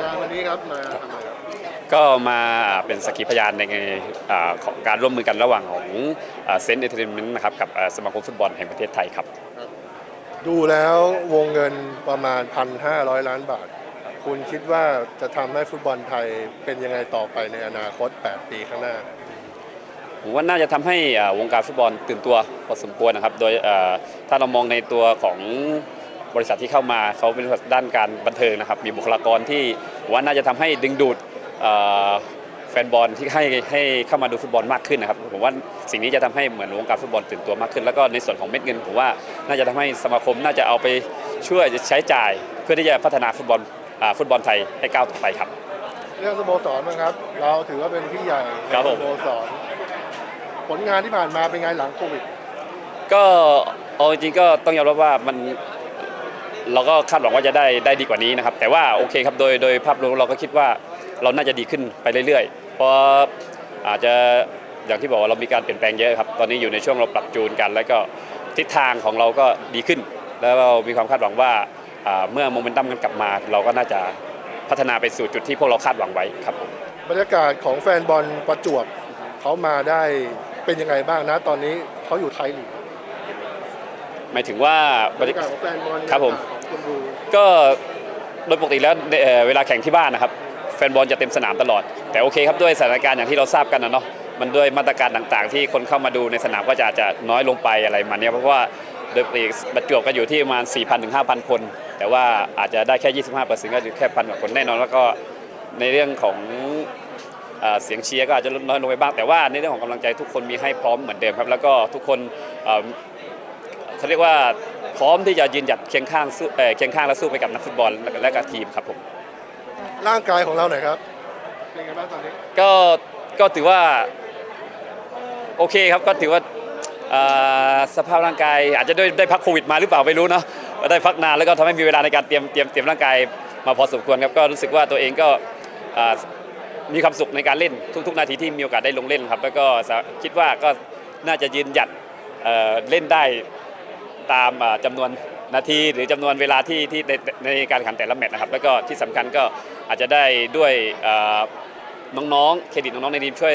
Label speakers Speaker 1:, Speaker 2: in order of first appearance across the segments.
Speaker 1: งานวันนี้ครับมาทำอะไรครับ
Speaker 2: ก็มาเป็นสักขีพยานในอ่าของการร่วมมือกันระหว่างของเซนต์เอเทนเมนต์นะครับกับอ่าสมาคมฟุตบอลแห่งประเทศไทยครับ
Speaker 1: ดูแล้ววงเงินประมาณ 1,500 ล้านบาท คุณคิดว่าจะทำให้ฟุตบอลไทยเป็นยังไงต่อไปในอนาคต 8 ปีข้างหน้า
Speaker 2: ผมว่าน่าจะทำให้อ่าวงการฟุตบอลตื่นตัวพอสมควรนะครับ โดยอ่าถ้าเรามองในตัวของ บริษัทที่เข้ามาเขาเป็นบริษัทด้านการบันเทิงนะครับ มีบุคลากรที่ผมว่าน่าจะทำให้ดึงดูดอ่าแฟนบอลที่ให้ให้เข้ามาดูฟุตบอลมากขึ้นนะครับผมว่าสิ่งนี้จะทำให้เหมือนวงการฟุตบอลตื่นตัวมากขึ้น แล้วก็ในส่วนของเม็ดเงินผมว่าน่าจะทำให้สมาคมน่าจะเอาไปช่วยใช้จ่าย เพื่อที่จะพัฒนาฟุตบอลอ่าฟุตบอลไทยให้ก้าวต่อไปครับ
Speaker 1: เรื่องสโมสรบ้างครับ เราถือว่าเป็นพี่ใหญ่ใน
Speaker 2: ครับผม
Speaker 1: สโมสรผลงานที่ผ่านมาเป็นไงหลังโควิด
Speaker 2: ก็เอาจริงๆก็ต้องยอมรับว่ามัน เราก็คาดหวังว่าจะได้ได้ดีกว่านี้นะครับ แต่ว่าโอเคครับโดยโดยภาพรวมเราก็คิดว่าเราน่าจะดีขึ้นไปเรื่อยๆ เพราะอาจจะอย่างที่บอกว่าเรามีการเปลี่ยนแปลงเยอะครับ ตอนนี้อยู่ในช่วงเราปรับจูนกัน แล้วก็ทิศทางของเราก็ดีขึ้น แล้วเรามีความคาดหวังว่าเมื่อโมเมนตัมมันกลับมา เราก็น่าจะพัฒนาไปสู่จุดที่พวกเราคาดหวังไว้ครับ
Speaker 1: บรรยากาศของแฟนบอลประจวบเขามาได้เป็นยังไงบ้างนะ ตอนนี้เขาอยู่ไทยลีก
Speaker 2: หมายถึงว่า
Speaker 1: บรรยากาศของแฟนบอล
Speaker 2: ครับผม
Speaker 1: คนดู
Speaker 2: ก็โดยปกติแล้วเอ่อเวลาแข่งที่บ้านนะครับ แฟนบอลจะเต็มสนามตลอด แต่โอเคครับด้วยสถานการณ์อย่างที่เราทราบกันนะเนาะมันด้วยมาตรการต่างๆ ที่คนเข้ามาดูในสนามก็จะอาจจะน้อยลงไปอะไรมาเนี้ยเพราะว่าโดยปกติประจวบก็อยู่ที่ประมาณ 4,000ถึง5,000 คน แต่ว่าอาจจะได้แค่ 25เปอร์เซ็นต์ก็อยู่แค่พันกว่าคนแน่นอนแล้วก็ในเรื่องของเอ่อเสียงเชียร์ก็อาจจะลดน้อยลงไปบ้างแต่ว่าในเรื่องของกำลังใจทุกคนมีให้พร้อมเหมือนเดิมครับแล้วก็ทุกคนเอ่อ เขาเรียกว่าพร้อมที่จะยืนหยัดเคียงข้างสู้เอ่อเคียงข้างและสู้ไปกับนักฟุตบอลและและกับทีมครับผม
Speaker 1: ร่างกายของเราหน่อยครับ เป็นไงบ้างตอนนี้
Speaker 2: ก็ก็ถือว่าโอเคครับก็ถือว่าเอ่อสภาพร่างกายอาจจะด้วยได้พักโควิดมาหรือเปล่าไม่รู้เนาะก็ได้พักนานแล้วก็ทำให้มีเวลาในการเตรียมเตรียมเตรียมร่างกายมาพอสมควรครับก็รู้สึกว่าตัวเองก็เอ่อมีความสุขในการเล่นทุก ๆ นาทีที่มีโอกาสได้ลงเล่นครับ แล้วก็สาคิดว่าก็น่าจะยืนหยัดเอ่อเล่นได้ ตามอ่าจำนวนนาทีหรือจำนวนเวลาที่ที่ในในการแข่งขันแต่ละแมตช์นะครับ แล้วก็ที่สำคัญก็อาจจะได้ด้วยอ่าน้องๆเครดิตน้องๆในทีมช่วย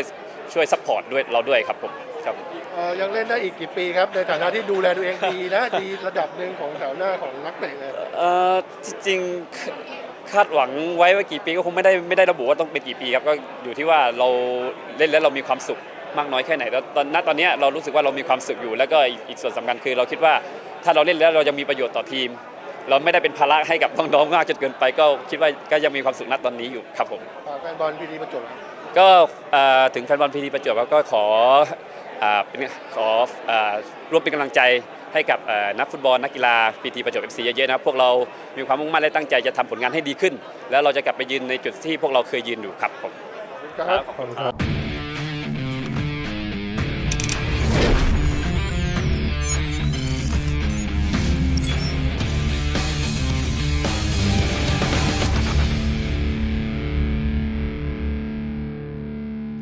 Speaker 2: ช่วยซัพพอร์ตด้วยเราด้วยครับผมครับ
Speaker 1: เอ่อยังเล่นได้อีกกี่ปีครับ ในฐานะที่ดูแลตัวเองดีนะดีระดับหนึ่งของแถวหน้าของนักเตะเลย
Speaker 2: เอ่อที่จริงคาดหวังไว้ว่ากี่ปีก็คงไม่ได้ไม่ได้ระบุว่าต้องเป็นกี่ปีครับก็อยู่ที่ว่าเราเล่นแล้วเรามีความสุข มากน้อยแค่ไหนแล้วตอนณตอนเนี้ยเรารู้สึกว่าเรามีความสุขอยู่ แล้วก็อีกอีกส่วนสำคัญคือ เราคิดว่าถ้าเราเล่นแล้วเราจะมีประโยชน์ต่อทีม เราไม่ได้เป็นภาระให้กับน้องๆมากจนเกินไป ก็คิดว่าก็ยังมีความสุขณตอนนี้อยู่ครับผม
Speaker 1: ฝากแฟนบอลพีดีประจวบครับ
Speaker 2: ก็เอ่อถึงแฟนบอลพีทีประจวบแล้วก็ขออ่าเป็นขออ่าร่วมเป็นกำลังใจให้กับเอ่อนักฟุตบอลนักกีฬาพีทีประจวบเอฟซีเยอะๆนะครับพวกเรามีความมุ่งมั่นและตั้งใจจะทำผลงานให้ดีขึ้น แล้วเราจะกลับไปยืนในจุดที่พวกเราเคยยืนอยู่ครับผม
Speaker 1: ครับ ขอบคุณครับ